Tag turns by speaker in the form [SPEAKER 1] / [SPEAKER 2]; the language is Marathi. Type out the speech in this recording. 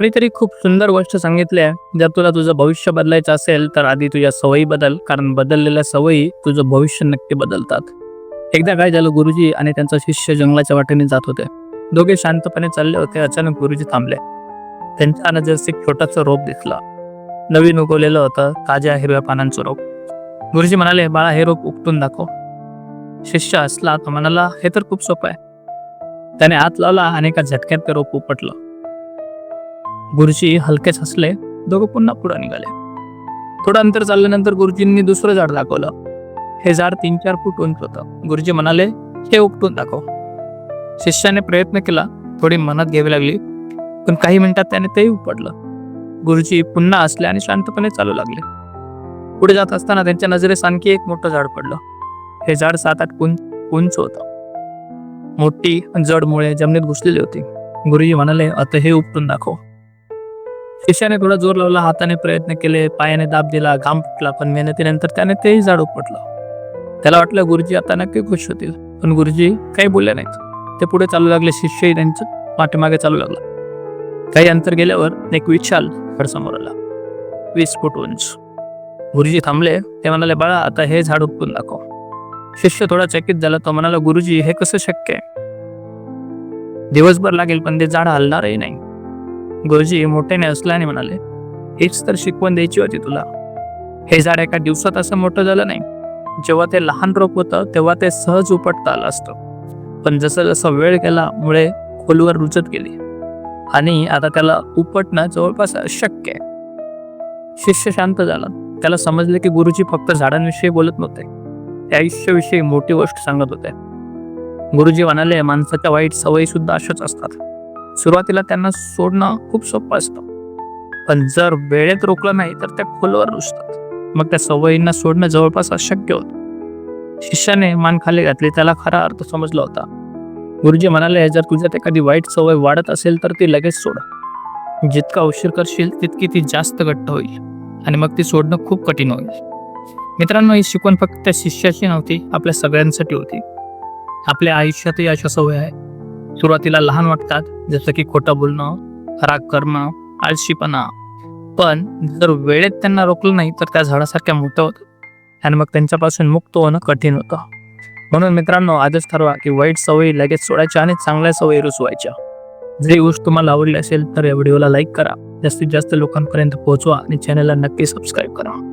[SPEAKER 1] कुणीतरी खूप सुंदर गोष्ट सांगितली आहे. जर तुला तुझं भविष्य बदलायचं असेल तर आधी तुझ्या सवयी बदल कारण बदललेल्या सवयी तुझं भविष्य नक्की बदलतात. एकदा काय झालं गुरुजी आणि त्यांचा शिष्य जंगलाच्या वाटेने जात होते. दोघे शांतपणे चालले होते अचानक गुरुजी थांबले. त्यांच्या नजरेस एक छोटासा रोप दिसला. नवीन उगवलेलं होतं ताज्या हिरव्या पानांचं रोप. गुरुजी म्हणाले बाळा हे रोप उपटून दाखव. शिष्य असला तो म्हणाला हे तर खूप सोपं आहे. त्याने हात लावला आणि एका झटक्यात ते रोप उपटलं. गुरुजी हलकेच हसले दोघं पुन्हा पुढे निघाले. थोडं अंतर चालल्यानंतर गुरुजींनी दुसरं झाड दाखवलं. हे झाड तीन चार फूट उंच होतं. गुरुजी म्हणाले हे उपटून दाखव. शिष्याने प्रयत्न केला थोडी मनात घ्यावी लागली पण काही मिनिटात त्याने तेही उपडलं गुरुजी पुन्हा हसले आणि शांतपणे चालू लागले. पुढे जात असताना त्यांच्या नजरेस आणखी एक मोठं झाड पडलं. हे झाड सात आठ उंच उंच होतं. मोठी जड मुळे जमिनीत घुसलेली होती. गुरुजी म्हणाले आता हे उपटून दाखव. शिष्याने थोडा जोर लावला हाताने प्रयत्न केले पायाने दाब दिला घाम फुटला पण मेहनतीनंतर त्याने तेही झाड उपटलं त्याला वाटलं गुरुजी आता नक्की खुश होतील पण गुरुजी काही बोलले नाहीत. ते पुढे चालू लागले शिष्यही त्यांचं पाठीमागे चालू लागला. काही अंतर गेल्यावर एक विशाल झाड समोर आला. वीस फूट उंच. गुरुजी थांबले ते म्हणाले बाळा आता हे झाड उपटून दाखव. शिष्य थोडा चकित झाला तो म्हणाला गुरुजी हे कसं शक्य आहे? दिवसभर लागेल पण ते झाड हलणारही नाही. गुरुजी मोठ्याने असल्याने म्हणाले हेच तर शिकवण द्यायची होती तुला. हे झाड एका दिवसात असं मोठं झालं नाही. जेव्हा ते लहान रोप होतं तेव्हा ते सहज उपटता आलं असतं. पण जसं जसं वेळ गेला मुळे खोलवर रुचत गेली. आणि आता त्याला उपटणं जवळपास अशक्य आहे. शिष्य शांत झाला. त्याला समजले की गुरुजी फक्त झाडांविषयी बोलत नव्हते. ते आयुष्याविषयी मोठी गोष्ट सांगत होते. गुरुजी म्हणाले माणसाच्या वाईट सवयी सुद्धा अशाच असतात. सुरुवातीला त्यांना सोडणं खूप सोपं असतं. पण जर वेळेत रोखलं नाही तर त्या खोलवर रुजतात. मग त्या सवयींना सोडणं जवळपास अशक्य होतं. शिष्याने मान खाली घातली त्याला खरा अर्थ समजला होता. गुरुजी म्हणाले जर तुझ्यात एखादी वाईट सवय वाढत असेल तर ती लगेच सोडा. जितका उशीर करशील तितकी ती जास्त घट्ट होईल आणि मग ती सोडणं खूप कठीण होईल. मित्रांनो ही शिकवण फक्त त्या शिष्याची नव्हती आपल्या सगळ्यांसाठी होती. आपल्या आयुष्यातही अशा सवय आहे. सुरुवातीला लहान वाटतात जसं की खोटं बोलणं राग करणं आळशीपणा. पण जर वेळेत त्यांना रोखलं नाही तर त्या झाडासारख्या मोठं होतं. आणि मग त्यांच्यापासून मुक्त होणं कठीण होतं. म्हणून मित्रांनो आजच ठरवा की वाईट सवयी लगेच सोडायच्या आणि चांगल्या सवयी रुचवायच्या जरी गोष्ट तुम्हाला आवडली असेल तर या व्हिडिओला लाईक करा. जास्तीत जास्त लोकांपर्यंत पोहोचवा आणि चॅनलला नक्की सबस्क्राईब करा.